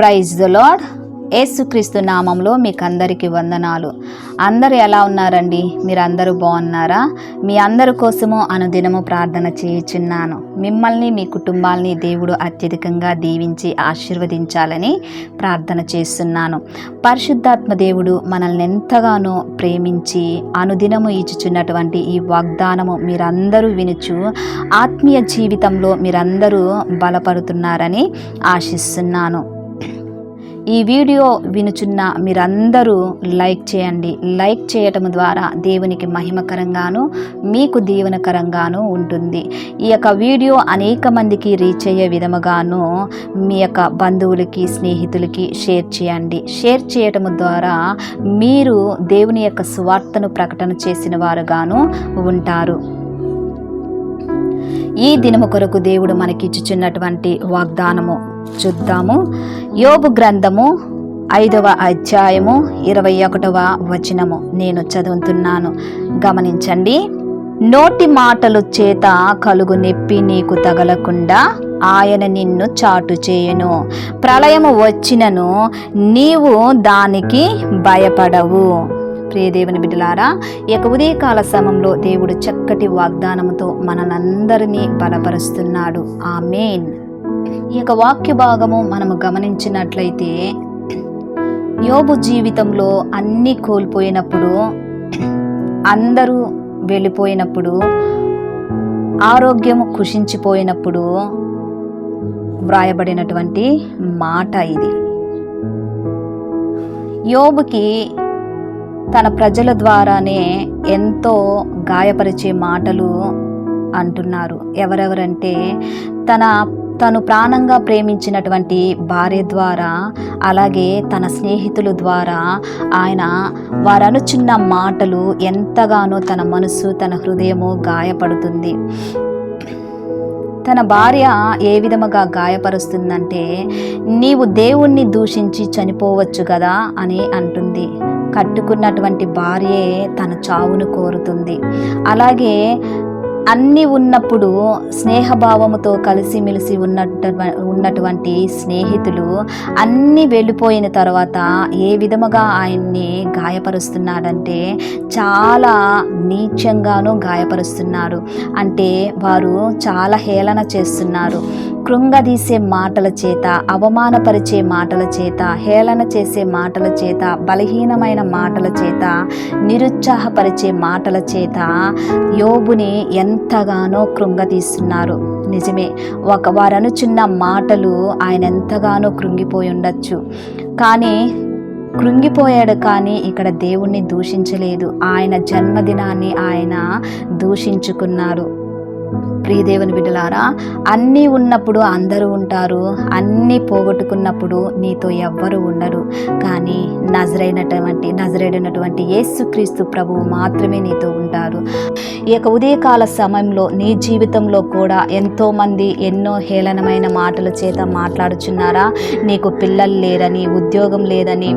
Praise the lord యేసుక్రీస్తు నామంలో మీకు అందరికీ వందనాలు. అందరు ఎలా ఉన్నారండి? మీరు అందరూ బాగున్నారా? మీ అందరి కోసము అనుదినము ప్రార్థన చేయుచున్నాను. మిమ్మల్ని మీ కుటుంబాల్ని దేవుడు అత్యధికంగా దీవించి ఆశీర్వదించాలని ప్రార్థన చేస్తున్నాను. పరిశుద్ధాత్మ దేవుడు మనల్ని ఎంతగానో ప్రేమించి అనుదినము ఇచ్చుచున్నటువంటి ఈ వాగ్దానము మీరందరూ వినుచు ఆత్మీయ జీవితంలో మీరందరూ బలపడుతున్నారని ఆశిస్తున్నాను. ఈ వీడియో వినుచున్న మీరందరూ లైక్ చేయండి. లైక్ చేయటం ద్వారా దేవునికి మహిమకరంగాను మీకు దీవెనకరంగాను ఉంటుంది. ఈ యొక్క వీడియో అనేక మందికి రీచ్ అయ్యే విధముగాను మీ యొక్క బంధువులకి స్నేహితులకి షేర్ చేయండి. షేర్ చేయటం ద్వారా మీరు దేవుని యొక్క సువార్తను ప్రకటన చేసిన వారుగాను ఉంటారు. ఈ దినము కొరకు దేవుడు మనకిచ్చుచున్నటువంటి వాగ్దానము చూద్దాము. యోబు గ్రంథము ఐదవ అధ్యాయము ఇరవై ఒకటవ వచనము. నేను చదువుతున్నాను. గమనించండి. నోటి మాటలు చేత కలుగు నొప్పి నీకు తగలకుండా ఆయన నిన్ను చాటు చేయను. ప్రళయము వచ్చినను నీవు దానికి భయపడవు. ప్రియదేవుని బిడ్డలారా ఈ యొక్క ఉదయకాల సమయంలో దేవుడు చక్కటి వాగ్దానముతో మనలందరినీ బలపరుస్తున్నాడు. ఆ మెయిన్ ఈ యొక్క వాక్య భాగము మనము గమనించినట్లయితే యోబు జీవితంలో అన్నీ కోల్పోయినప్పుడు అందరూ వెళ్ళిపోయినప్పుడు ఆరోగ్యము కుషించిపోయినప్పుడు వ్రాయబడినటువంటి మాట ఇది. యోబుకి తన ప్రజల ద్వారానే ఎంతో గాయపరిచే మాటలు అంటున్నారు. ఎవరెవరంటే తన తను ప్రాణంగా ప్రేమించినటువంటి భార్య ద్వారా అలాగే తన స్నేహితుల ద్వారా ఆయన వారనుచున్న మాటలు ఎంతగానో తన మనసు తన హృదయము గాయపడుతుంది. తన భార్య ఏ విధముగా గాయపరుస్తుందంటే నీవు దేవుణ్ణి దూషించి చనిపోవచ్చు కదా అని అంటుంది. కట్టుకున్నటువంటి భార్యే తన చావును కోరుతుంది. అలాగే అన్నీ ఉన్నప్పుడు స్నేహభావముతో కలిసిమెలిసి ఉన్నట్టు ఉన్నటువంటి స్నేహితులు అన్నీ వెళ్ళిపోయిన తర్వాత ఏ విధముగా ఆయన్ని గాయపరుస్తున్నాడంటే చాలా నీచంగాను గాయపరుస్తున్నారు. అంటే వారు చాలా హేళన చేస్తున్నారు. కృంగదీసే మాటల చేత అవమానపరిచే మాటల చేత హేళన చేసే మాటల చేత బలహీనమైన మాటల చేత నిరుత్సాహపరిచే మాటల చేత యోబుని ఎంతగానో కృంగతీస్తున్నారు నిజమే ఒక వారనుచున్న మాటలు ఆయన ఎంతగానో కృంగిపోయి ఉండొచ్చు. కానీ కృంగిపోయాడు కానీ ఇక్కడ దేవుణ్ణి దూషించలేదు. ఆయన జన్మదినాన్ని ఆయన దూషించుకున్నారు. ప్రియదేవుని బిడ్డలారా అన్నీ ఉన్నప్పుడు అందరూ ఉంటారు అన్నీ పోగొట్టుకున్నప్పుడు నీతో ఎవ్వరు ఉండరు. కానీ నజరైనటువంటి నజరైనటువంటి యేసుక్రీస్తు ప్రభువు మాత్రమే నీతో ఉంటారు. ఈ యొక్క ఉదయకాల సమయంలో నీ జీవితంలో కూడా ఎంతోమంది ఎన్నో హేళనమైన మాటల చేత మాట్లాడుచున్నారా? నీకు పిల్లలు లేరని ఉద్యోగం లేదని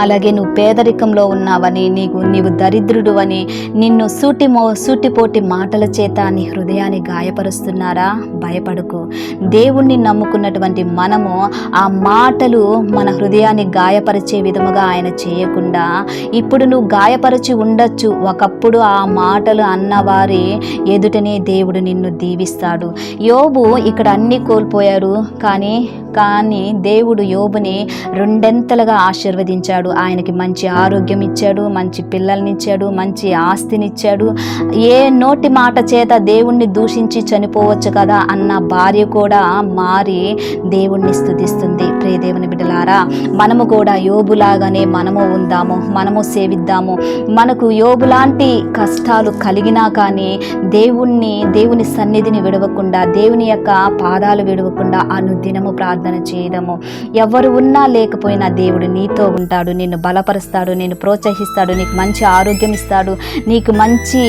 అలాగే నువ్వు పేదరికంలో ఉన్నావని నీకు నీవు దరిద్రుడు అని నిన్ను సూటిమో సూటిపోటి మాటల చేత నీ హృదయాన్ని గాయపరుస్తున్నారా? భయపడకు. దేవుణ్ణి నమ్ముకున్నటువంటి మనము ఆ మాటలు మన హృదయాన్ని గాయపరిచే విధముగా ఆయన చేయకుండా ఇప్పుడు నువ్వు గాయపరిచి ఉండొచ్చు. ఒకప్పుడు ఆ మాటలు అన్నవారి ఎదుటనే దేవుడు నిన్ను దీవిస్తాడు. యోబు ఇక్కడ అన్నీ కోల్పోయారు కానీ కానీ దేవుడు యోబుని రెండెంతలుగా ఆశీర్వదించాడు. ఆయనకి మంచి ఆరోగ్యం ఇచ్చాడు మంచి పిల్లల్ని ఇచ్చాడు మంచి ఆస్తినిచ్చాడు. ఏ నోటి మాట చేత దేవుణ్ణి దూషించి చనిపోవచ్చు కదా అన్న భార్య కూడా మారి దేవుణ్ణి స్థుతిస్తుంది ప్రియదేవుని బిడ్డలారా మనము కూడా యోబులాగానే మనము ఉందాము మనము సేవిద్దాము. మనకు యోబులాంటి కష్టాలు కలిగినా కానీ దేవుణ్ణి దేవుని సన్నిధిని విడవకుండా దేవుని యొక్క పాదాలు విడవకుండా అనుదినము ప్రార్థన చేయడము ఎవరు ఉన్నా లేకపోయినా దేవుడు నీతో ఉంటాడు నిన్ను బలపరుస్తాడు నిన్ను ప్రోత్సహిస్తాడు నీకు మంచి ఆరోగ్యం ఇస్తాడు నీకు మంచి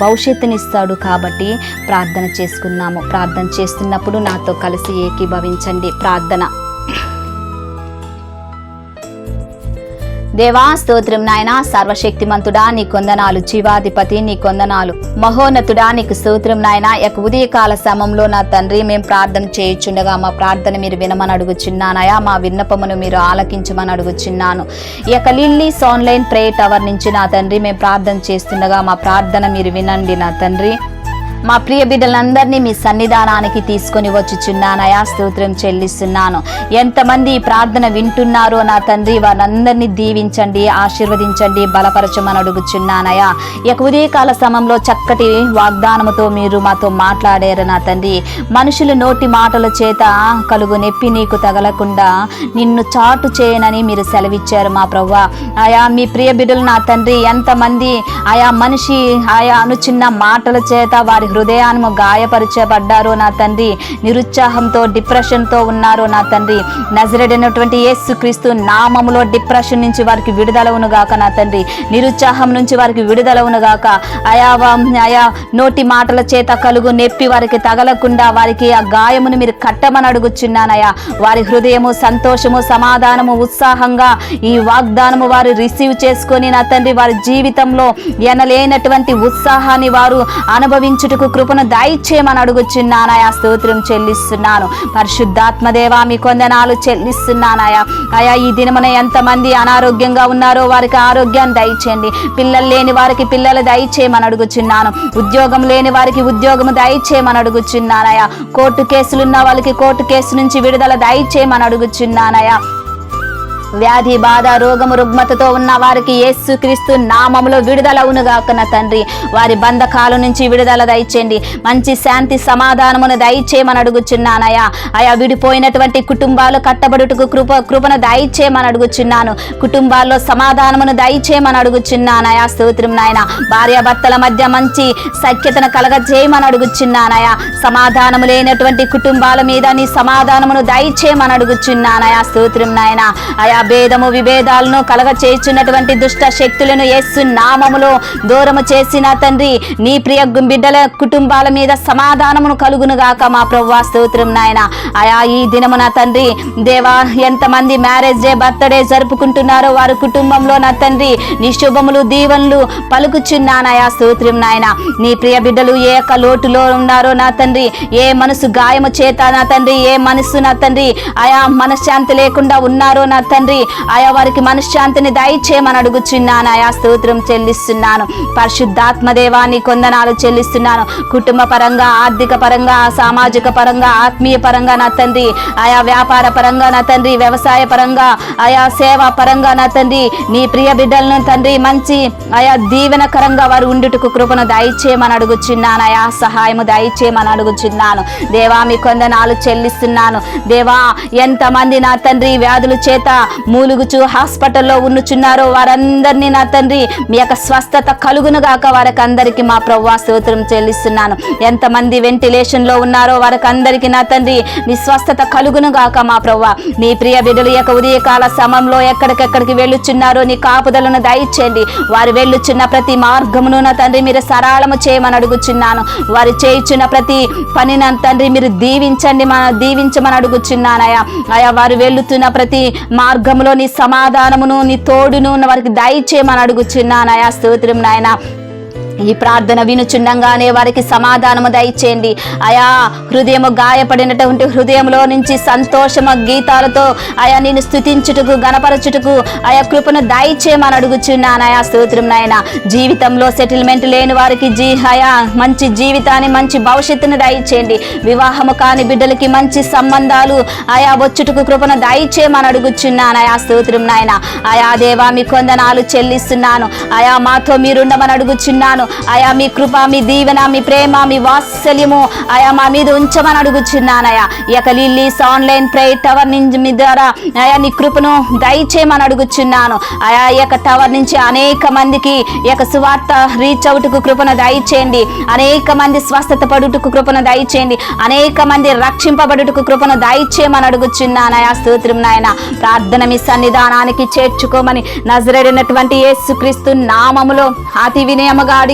భవిష్యత్తుని ఇస్తాడు కాబట్టి ప్రార్థన చేసుకుందాము ప్రార్థన చేస్తున్నప్పుడు నాతో కలిసి ఏకీభవించండి. ప్రార్థన. దేవా స్తోత్రం నాయన సర్వశక్తిమంతుడా నీ కొందనాలు జీవాధిపతి నీ కొందనాలు మహోన్నతుడా నీకు స్తోత్రం నాయన. యొక్క ఉదయకాల సమయంలో నా తండ్రి మేము ప్రార్థన చేయుచుండగా మా ప్రార్థన మీరు వినమని అడుగుచున్నానయా. మా విన్నపమును మీరు ఆలకించమని అడుగుచున్నాను. ఈ యొక్క లిల్లీస్ ఆన్లైన్ ప్రేయర్ టవర్ నుంచి నా తండ్రి మేము ప్రార్థన చేస్తుండగా మా ప్రార్థన మీరు వినండి నా తండ్రి. మా ప్రియ బిడ్డలందరినీ మీ సన్నిధానానికి తీసుకొని వచ్చుచున్నానయా స్తోత్రం చెల్లిస్తున్నాను. ఎంతమంది ఈ ప్రార్థన వింటున్నారో నా తండ్రి వారందరినీ దీవించండి ఆశీర్వదించండి బలపరచమని అడుగుచున్నానయా ఇక ఉదయకాల సమయంలో చక్కటి వాగ్దానముతో మీరు మాతో మాట్లాడారు నా తండ్రి. మనుషులు నోటి మాటల చేత కలుగు నొప్పి నీకు తగలకుండా నిన్ను చాటు చేయనని మీరు సెలవిచ్చారు మా ప్రవ్వ. ఆయా మీ ప్రియ బిడ్డలు నా తండ్రి ఎంతమంది ఆయా మనిషి ఆయా అనుచిన్న మాటల చేత వారి హృదయాన్ని గాయపరచబడ్డారో నా తండ్రి నిరుత్సాహంతో డిప్రెషన్తో ఉన్నారో నా తండ్రి. నజరడైనటువంటి యేసుక్రీస్తు నామములో డిప్రెషన్ నుంచి వారికి విడుదలవును గాక నా తండ్రి. నిరుత్సాహం నుంచి వారికి విడుదలవును గాక అయా అయా నోటి మాటల చేత కలుగు నెప్పి వారికి తగలకుండా వారికి ఆ గాయమును మీరు కట్టమని అడుగుచున్నానయా వారి హృదయము సంతోషము సమాధానము ఉత్సాహంగా ఈ వాగ్దానము వారు రిసీవ్ చేసుకొని నా తండ్రి వారి జీవితంలో ఎనలేనటువంటి ఉత్సాహాన్ని వారు అనుభవించుటకు కృపను దయచేయమని అడుగుచున్నానయా స్తోత్రం చెల్లిస్తున్నాను. పరిశుద్ధాత్మదేవా మీ కొందనాలు చెల్లిస్తున్నానయా అయా ఈ దినమున ఎంతమంది అనారోగ్యంగా ఉన్నారో వారికి ఆరోగ్యాన్ని దయచేయండి. పిల్లలు లేని వారికి పిల్లలు దయచేయమని అడుగుచున్నాను. ఉద్యోగం లేని వారికి ఉద్యోగం దయచేయమని అడుగుచున్నానయా కోర్టు కేసులున్న వాళ్ళకి కోర్టు కేసు నుంచి విడుదల దయచేయమని అడుగుచున్నానయా వ్యాధి బాధ రోగము రుగ్మతతో ఉన్న వారికి యేసుక్రీస్తు నామములో విడుదల అవునుగాక నా తండ్రి. వారి బంధకాల నుంచి విడుదల దయచేయండి. మంచి శాంతి సమాధానమును దయచేయమని అడుగుచున్నానయ్యా అయా విడిపోయినటువంటి కుటుంబాలు కట్టబడుటకు కృప కృపను దయచేయమని అడుగుచున్నాను. కుటుంబాల్లో సమాధానమును దయచేయమని అడుగుచున్నానయా. స్తోత్రం నాయన. భార్యాభర్తల మధ్య మంచి సఖ్యతను కలగజేయమని అడుగుచున్నానయా. సమాధానము లేనటువంటి కుటుంబాల మీద నీ సమాధానమును దయచేయమని అడుగుచున్నానయా. స్తోత్రం నాయన. అయా భేదము విభేదాలను కలగ చేస్తున్నటువంటి దుష్ట శక్తులను యేసు నామములో దూరము చేసిన తండ్రి నీ ప్రియ బిడ్డల కుటుంబాల మీద సమాధానమును కలుగును గాక మా ప్రవ్వా స్తోత్రం నాయన. ఆయా ఈ దినమున తండ్రి దేవా ఎంతమంది మ్యారేజ్ డే బర్త్డే జరుపుకుంటున్నారో వారి కుటుంబంలో నా తండ్రి నీ శుభములు దీవెనలు పలుకుచున్నానయా స్తోత్రం నాయన. నీ ప్రియ బిడ్డలు ఏ యొక్క లోటులో ఉన్నారో నా తండ్రి ఏ మనసు గాయము చేత నా తండ్రి ఏ మనసు నా తండ్రి ఆయా మనశ్శాంతి లేకుండా ఉన్నారో నా తండ్రి ఆయా వారికి మనశ్శాంతిని దయచేయమని అడుగుచున్నాను. ఆయా స్తోత్రం చెల్లిస్తున్నాను. పరిశుద్ధాత్మ దేవాన్ని కొందనాలు చెల్లిస్తున్నాను. కుటుంబ పరంగా ఆర్థిక పరంగా సామాజిక పరంగా ఆత్మీయ పరంగా నా తండ్రి ఆయా వ్యాపార పరంగా నా తండ్రి వ్యవసాయ పరంగా ఆయా సేవా పరంగా నా తండ్రి నీ ప్రియ బిడ్డలను తండ్రి మంచి ఆయా దీవెనకరంగా వారు ఉండుటకు కృపను దయచేయమని అడుగుచున్నాను. ఆయా సహాయము దయచేయమని అడుగుచున్నాను. దేవా మీ కొందనాలు చెల్లిస్తున్నాను. దేవా ఎంతమంది నా తండ్రి వ్యాధుల చేత మూలుగుచు హాస్పిటల్లో ఉండుచున్నారో వారందరినీ నా తండ్రి మీ యొక్క స్వస్థత కలుగును గాక వారికి అందరికీ మా ప్రవ్వా స్తోత్రం చెల్లిస్తున్నాను. ఎంతమంది వెంటిలేషన్లో ఉన్నారో వారికి అందరికీ నా తండ్రి మీ స్వస్థత కలుగును గాక మా ప్రవ్వా. నీ ప్రియ బిడ్డలు యొక్క ఉదయకాల సమయంలో ఎక్కడికెక్కడికి వెళ్ళుచున్నారో నీ కాపుదలను దయచేయండి. వారు వెళ్ళుచున్న ప్రతి మార్గమును నా తండ్రి మీరు సరళము చేయమని అడుగుచున్నాను. వారు చేయుచున్న ప్రతి పని నా తండ్రి మీరు దీవించండి మన దీవించమని అడుగుచున్నానయా అయా వారు వెళ్ళుతున్న ప్రతి మార్గంలో నీ సమాధానమును నీ తోడును వారికి దయచేయమని అడుగుచున్నానయా స్తోత్రం నాయన. ఈ ప్రార్థన వినుచుండంగానే వారికి సమాధానము దయచేయండి. అయా హృదయము గాయపడినటువంటి హృదయంలో నుంచి సంతోషమ గీతాలతో ఆయా నేను స్థుతించుటకు గణపరచుటకు ఆయా కృపను దయచేయమని అడుగుచున్నానయా స్తోత్రం నాయన. జీవితంలో సెటిల్మెంట్ లేని వారికి జీ అయా మంచి జీవితాన్ని మంచి భవిష్యత్తును దయచేయండి. వివాహము కాని బిడ్డలకి మంచి సంబంధాలు ఆయా వచ్చుటకు కృపను దయచేయమని అడుగుచున్నానయా స్తోత్రం నాయన. ఆయా దేవా మీ కొందనాలు చెల్లిస్తున్నాను. అయా మాతో మీరుండమని అడుగుచున్నాను. ఆయా మీ కృప మీ దీవెన మీ ప్రేమ మీ వాత్సల్యము ఆయా మా మీద ఉంచమని అడుగుచున్నానయా ఈ యొక్క లిల్లీస్ ఆన్లైన్ ప్రేయర్ టవర్ నుంచి మీ ద్వారా ఆయా నీ కృపను దయచేయమని అడుగుచున్నాను. ఆయా ఈ యొక్క టవర్ నుంచి అనేక మందికి ఈ యొక్క సువార్త రీచ్ అవుట్కు కృపను దయచేయండి. అనేక మంది స్వస్థత పడుటకు కృపను దయచేయండి. అనేక మంది రక్షింపబడుటకు కృపను దయచేయమని అడుగుచున్నానయా స్తోత్రం నాయన. ప్రార్థన మీ సన్నిధానానికి చేర్చుకోమని నజరడినటువంటి యేసుక్రీస్తు నామములో అతి వినయముగా అడిగి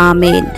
ఆమెన్